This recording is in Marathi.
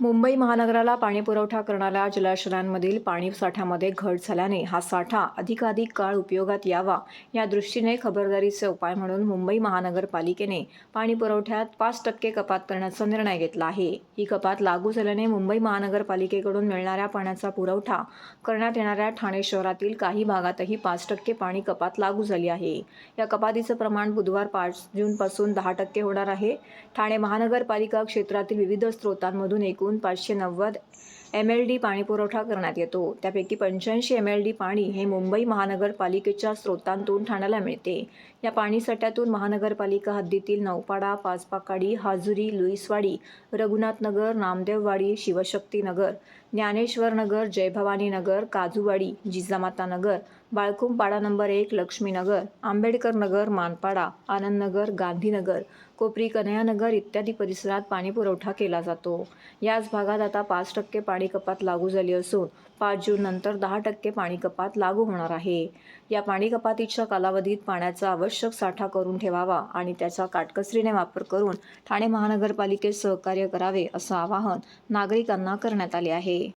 मुंबई महानगराला पाणी पुरवठा करणाऱ्या जलाशयांमधील पाणी साठ्यामध्ये घट झाल्याने हा साठा अधिकाधिक काळ उपयोगात यावा या दृष्टीने खबरदारीचे उपाय म्हणून मुंबई महानगरपालिकेने पाणी पुरवठ्यात पाच टक्के कपात करण्याचा निर्णय घेतला आहे. ही कपात लागू झाल्याने मुंबई महानगरपालिकेकडून मिळणाऱ्या पाण्याचा पुरवठा करण्यात येणाऱ्या ठाणे शहरातील काही भागातही पाच टक्के पाणी कपात लागू झाली आहे. या कपातीचं प्रमाण बुधवार पाच जूनपासून दहा टक्के होणार आहे. ठाणे महानगरपालिका क्षेत्रातील विविध स्रोतांमधून एकूण पाचशे नव्वद एम एल डी पाणी पुरवठा करण्यात येतो. त्यापैकी पंच्याऐंशी एम एल डी पाणी हे मुंबई महानगरपालिकेच्या स्रोतांतून ठाण्याला मिळते. या पाणीसाठ्यातून महानगरपालिका हद्दीतील नौपाडा पाचपाकाडी हाजुरी लुईसवाडी रघुनाथनगर नामदेववाडी शिवशक्तीनगर ज्ञानेश्वरनगर जयभवानीनगर जयभवानी नगर काजूवाडी जिजामाता नगर बाळकुंपाडा नंबर एक लक्ष्मीनगर आंबेडकर नगर मानपाडा आनंदनगर गांधीनगर कोपरी कन्हैयानगर इत्यादी परिसरात पाणी पुरवठा केला जातो. याच भागात आता पाच टक्के पाणी कपात लागू झाली असून पाच जून नंतर दहा टक्के पाणी कपात लागू होणार आहे. या पाणी कपातीच्या कालावधीत पाण्याचा आवश्यक साठा करून ठेवावा आणि त्याचा काटकसरीने वापर करून ठाणे महानगरपालिकेत सहकार्य करावे असं आवाहन नागरिकांना करण्यात आले आहे.